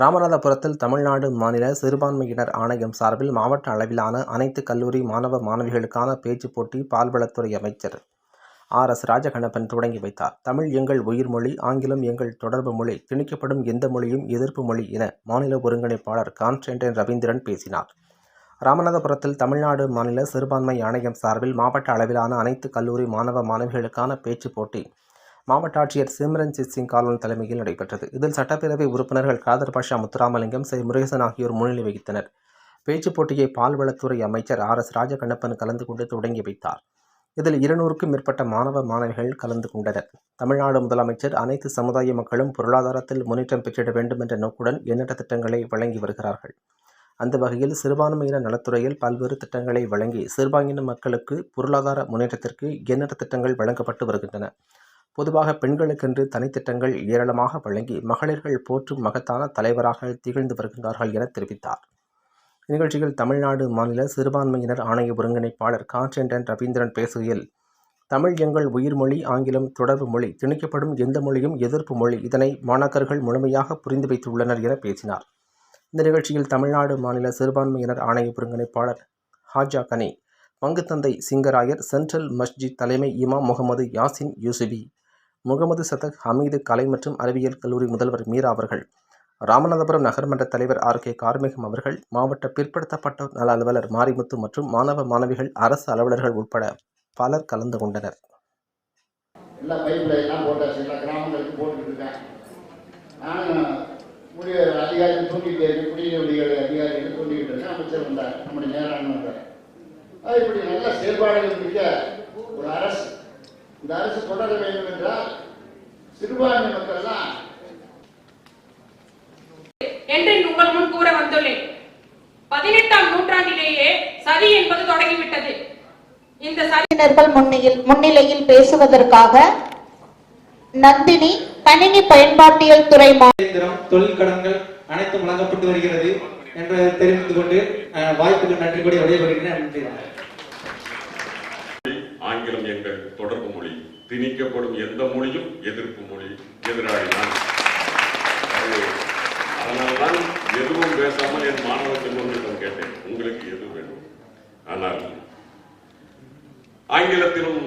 ராமநாதபுரத்தில் தமிழ்நாடு மாநில சிறுபான்மையினர் ஆணையம் சார்பில் மாவட்ட அளவிலான அனைத்து கல்லூரி மாணவ மாணவிகளுக்கான பேச்சு போட்டி பால்வளத்துறை அமைச்சர் ஆர் எஸ் ராஜகண்ணப்பன் தொடங்கி வைத்தார். தமிழ் எங்கள் உயிர்மொழி ஆங்கிலம் எங்கள் தொடர்பு மொழி திணிக்கப்படும் எந்த மொழியும் எதிர்ப்பு மொழி என மாநில ஒருங்கிணைப்பாளர் கான்ஸ்டன்டைன் ரவீந்திரன் பேசினார். ராமநாதபுரத்தில் தமிழ்நாடு மாநில சிறுபான்மை ஆணையம் சார்பில் மாவட்ட அளவிலான அனைத்து கல்லூரி மாணவ மாணவிகளுக்கான பேச்சுப் போட்டி மாவட்ட ஆட்சியர் சிம்ரன்ஜித் சிங் காலோன் தலைமையில் நடைபெற்றது. இதில் சட்டப்பேரவை உறுப்பினர்கள் காதர் பாஷா முத்துராமலிங்கம் சி முருகேசன் ஆகியோர் முன்னிலை வகித்தனர். பேச்சுப் போட்டியை பால்வளத்துறை அமைச்சர் ஆர். எஸ். ராஜகண்ணப்பன் கலந்து கொண்டு தொடங்கி வைத்தார். இதில் இருநூறுக்கும் மேற்பட்ட மாணவ மாணவிகள் கலந்து கொண்டனர். தமிழ்நாடு முதலமைச்சர் அனைத்து சமுதாய மக்களும் பொருளாதாரத்தில் முன்னேற்றம் பெற்றிட வேண்டும் என்ற நோக்குடன் எண்ணற்ற திட்டங்களை வழங்கி வருகிறார்கள். அந்த வகையில் சிறுபான்மையின நலத்துறையில் பல்வேறு திட்டங்களை வழங்கி சிறுபான்மையின மக்களுக்கு பொருளாதார முன்னேற்றத்திற்கு எண்ணற்ற திட்டங்கள் வழங்கப்பட்டு வருகின்றன. பொதுவாக பெண்களுக்கென்று தனித்திட்டங்கள் ஏராளமாக வழங்கி மகளிர்கள் போற்றும் மகத்தான தலைவராக திகழ்ந்து வருகின்றார்கள் என தெரிவித்தார். நிகழ்ச்சியில் தமிழ்நாடு மாநில சிறுபான்மையினர் ஆணைய ஒருங்கிணைப்பாளர் கான்ஸ்டன்டன் ரவீந்திரன் பேசுகையில் தமிழ் எங்கள் உயிர்மொழி ஆங்கிலம் தொடர்பு மொழி திணிக்கப்படும் எந்த மொழியும் எதிர்ப்பு மொழி. இதனை மாணாக்கர்கள் முழுமையாக புரிந்து வைத்துள்ளனர் என பேசினார். இந்த நிகழ்ச்சியில் தமிழ்நாடு மாநில சிறுபான்மையினர் ஆணைய ஒருங்கிணைப்பாளர் ஹாஜா கனி பங்குத்தந்தை சிங்கராயர் சென்ட்ரல் மஸ்ஜித் தலைமை இமாம் முகமது யாசின் யூசுபி முகமது சதக் ஹமீது கலை மற்றும் அறிவியல் கல்லூரி முதல்வர் மீரா அவர்கள் ராமநாதபுரம் நகர்மன்ற தலைவர் ஆர் கே கார்மிகம் அவர்கள் மாவட்ட பிற்படுத்தப்பட்டோர் நல அலுவலர் மாரிமுத்து மற்றும் மாணவ மாணவிகள் அரசு அலுவலர்கள் உட்பட பலர் கலந்து கொண்டனர். எல்லாம் பைப்பில் எல்லாம் போட்டாச்சு எல்லா கிராமங்களுக்கு போட்டுட்டு இருக்கேன். நானும் அதிகாரிகள் தூண்டிட்டு இருக்கேன் குடிநீர் அதிகாரிகள் தூண்டிக்கிட்டு இருக்கேன். அமைச்சர் வந்தார் நம்முடைய நேரான வந்தார். இப்படி நல்ல செயல்பாடுகள் மிக்க இந்த அரசு தொடர வேண்டும் என்றால் சிறுபான்மை மக்கள் எல்லாம் என்று உங்கள் முன் கூற வந்துள்ளேன். பதினெட்டாம் நூற்றாண்டிலேயே சதி என்பது தொடங்கிவிட்டது. இந்த சதி உறுப்பினர்கள் முன்னிலையில் முன்னிலையில் பேசுவதற்காக நந்தினி கணினி பயன்பாட்டியல் துறை தொழில் கடன்கள் அனைத்தும் வழங்கப்பட்டு வருகிறது என்று தெரிவித்துக் கொண்டு வாய்ப்புக்கு நன்றி கூடி விடைபெறுகிறேன். நன்றி. வணக்கம். ஆங்கிலம் எங்கள் தொடர்பு மொழி. திணிக்கப்படும் எந்த மொழியும் எதிர்ப்பு மொழி. எதிராளி தான் அதனால்தான் எதுவும் பேசாமல் என் மாணவ செல்வங்களிடம் கேட்டேன். உங்களுக்கு எது வேண்டும் ஆனால் ஆங்கிலத்திலும்